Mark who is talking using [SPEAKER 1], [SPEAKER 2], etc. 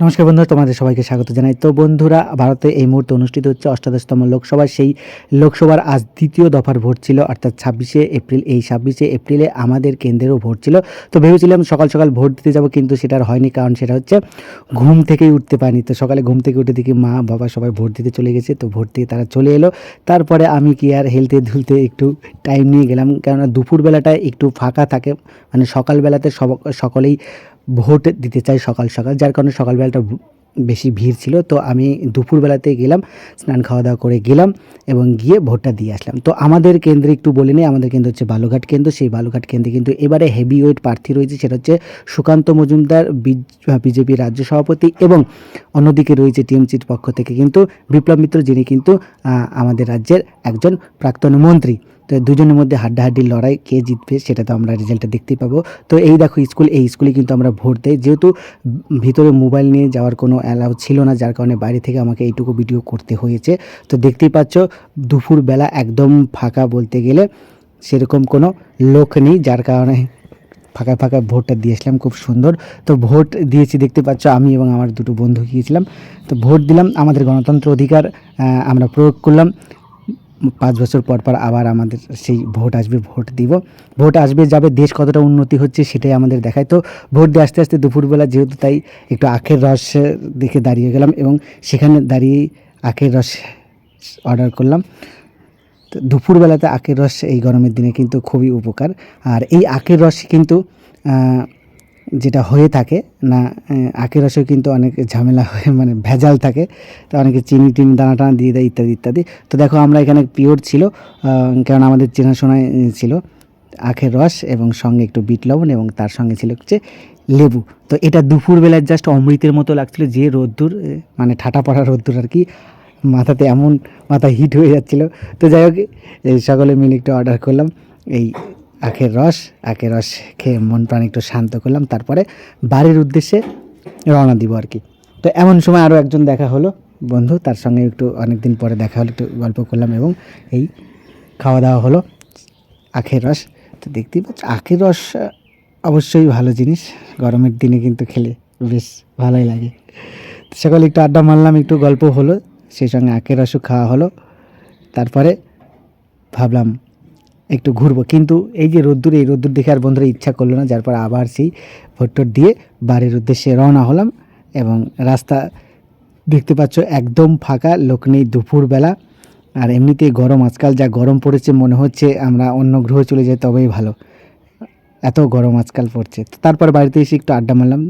[SPEAKER 1] নমস্কার বন্ধুরা, তোমাদের সবাইকে স্বাগত জানাই। তো বন্ধুরা, ভারতে এই মুহূর্তে অনুষ্ঠিত হচ্ছে অষ্টাদশতম লোকসভা সেই লোকসভার আজ দ্বিতীয় দফার ভোট ছিল, অর্থাৎ ছাব্বিশে এপ্রিল। এই ছাব্বিশে এপ্রিলে আমাদের কেন্দ্রেরও ভোট ছিল। তো ভেবেছিলাম সকাল সকাল ভোট দিতে যাব, কিন্তু সেটা আর হয়নি, কারণ সেটা হচ্ছে ঘুম থেকেই উঠতে পারিনি। তো সকালে ঘুম থেকে উঠে দেখি মা, বাবা সবাই ভোট দিতে চলে গেছে। তো ভোট দিয়ে তারা চলে এলো। তারপরে আমি কি আর হেলতে ধুলতে একটু টাইম নিয়ে গেলাম। কেননা দুপুরবেলাটায় একটু ফাঁকা থাকে। মানে সকালবেলাতে সব, সকলেই ভোট দিতে চাই সকাল সকাল, যার কারণে সকালবেলাটা বেশি ভিড় ছিল। তো আমি দুপুরবেলাতে গেলাম, স্নান খাওয়া দাওয়া করে গেলাম এবং গিয়ে ভোটটা দিয়ে আসলাম। তো আমাদের কেন্দ্রে একটু বলে নিই, আমাদের কেন্দ্র হচ্ছে বালুঘাট কেন্দ্র। সেই বালুঘাট কেন্দ্রে কিন্তু এবারে হেভি ওয়েট প্রার্থী রয়েছে, সেটা হচ্ছে সুকান্ত মজুমদার বিজেপি রাজ্য সভাপতি এবং অন্যদিকে রয়েছে টিএমসির পক্ষ থেকে কিন্তু বিপ্লব মিত্র, যিনি কিন্তু আমাদের রাজ্যের একজন প্রাক্তন মন্ত্রী। তো দুজনের মধ্যে হাড্ডাহাড্ডি লড়াই, কে জিতবে সেটা তো আমরা রেজাল্টটা দেখতেই পাবো। তো এই দেখো স্কুল এই স্কুলে কিন্তু আমরা ভোট দেই। যেহেতু ভিতরে মোবাইল নিয়ে যাওয়ার কোনো অ্যালাউ ছিল না, যার কারণে বাইরে থেকে আমাকে এইটুকু ভিডিও করতে হয়েছে। তো দেখতেই পাচ্ছ, দুপুরবেলা একদম ফাঁকা বলতে গেলে সেরকম কোনো লোক নেই, যার কারণে ফাঁকা ফাঁকা ভোটটা দিয়েছিলাম খুব সুন্দর। তো ভোট দিয়েছি, দেখতে পাচ্ছ, আমি এবং আমার দুটো বন্ধু গিয়েছিলাম। তো ভোট দিলাম, আমাদের গণতন্ত্র অধিকার আমরা প্রয়োগ করলাম। পাঁচ বছর পর পর আবার আমাদের সেই ভোট আসবে, ভোট দিব। ভোট আসবে, যাবে, দেশ কতটা উন্নতি হচ্ছে সেটাই আমাদের দেখায়। তো ভোট দিয়ে আস্তে আস্তে দুপুরবেলা যেহেতু তাই একটু আখের রস দেখে দাঁড়িয়ে গেলাম এবং সেখানে দাঁড়িয়ে আখের রস অর্ডার করলাম। তো দুপুরবেলাতে আখের রস এই গরমের দিনে কিন্তু খুবই উপকার। আর এই আখের রস কিন্তু যেটা হয়ে থাকে, না আখের রসে কিন্তু অনেক ঝামেলা হয়ে মানে ভেজাল থাকে, তো অনেকে চিনি টিনি দানা টানা দিয়ে দেয়, ইত্যাদি ইত্যাদি। তো দেখো আমরা এখানে পিওর ছিল কারণ আমাদের চেনাশোনায় ছিল আখের রস এবং সঙ্গে একটু বিট লবণ এবং তার সঙ্গে ছিল হচ্ছে লেবু। তো এটা দুপুরবেলার জাস্ট অমৃতের মতো লাগছিল যে রোদ্দুর মানে ঠাটা পড়া রোদ্দুর আর কি, মাথাতে এমন মাথা হিট হয়ে যাচ্ছিল। তো যাই হোক সকলে মিলে একটু অর্ডার করলাম, এই আখের রস আখের রস খেয়ে মন প্রাণ একটু শান্ত করলাম, তারপরে বাড়ির উদ্দেশ্যে রওনা দিব আর কি। তো এমন সময় আরও একজন দেখা হলো, বন্ধু, তার সঙ্গে একটু অনেক দিন পরে দেখা হলো, একটু গল্প করলাম এবং এই খাওয়া দাওয়া হলো, আখের রস। তো দেখতেই পাচ্ছ, আখের রস অবশ্যই ভালো জিনিস, গরমের দিনে কিন্তু খেলে বেশ ভালোই লাগে। সকালে একটু আড্ডা মারলাম, একটু গল্প হলো, সেই সঙ্গে আখের রসও খাওয়া হলো, তারপরে ভাবলাম একটু ঘুরবো। কিন্তু এই যে রোদ্দুর, এই রোদ্দুর দেখে আর বন্ধুরা ইচ্ছা করল না, যার পর আবার সেই ভোটটোট দিয়ে বাড়ির উদ্দেশ্যে রওনা হলাম এবং রাস্তা দেখতে পাচ্ছ একদম ফাঁকা, লোক নেই দুপুরবেলা। আর এমনিতেই গরম, আজকাল যা গরম পড়েছে মনে হচ্ছে আমরা অন্য গ্রহে চলে যাই, তবেই ভালো। এত গরম আজকাল পড়ছে। তারপর বাড়িতে এসে একটু আড্ডা মারলাম।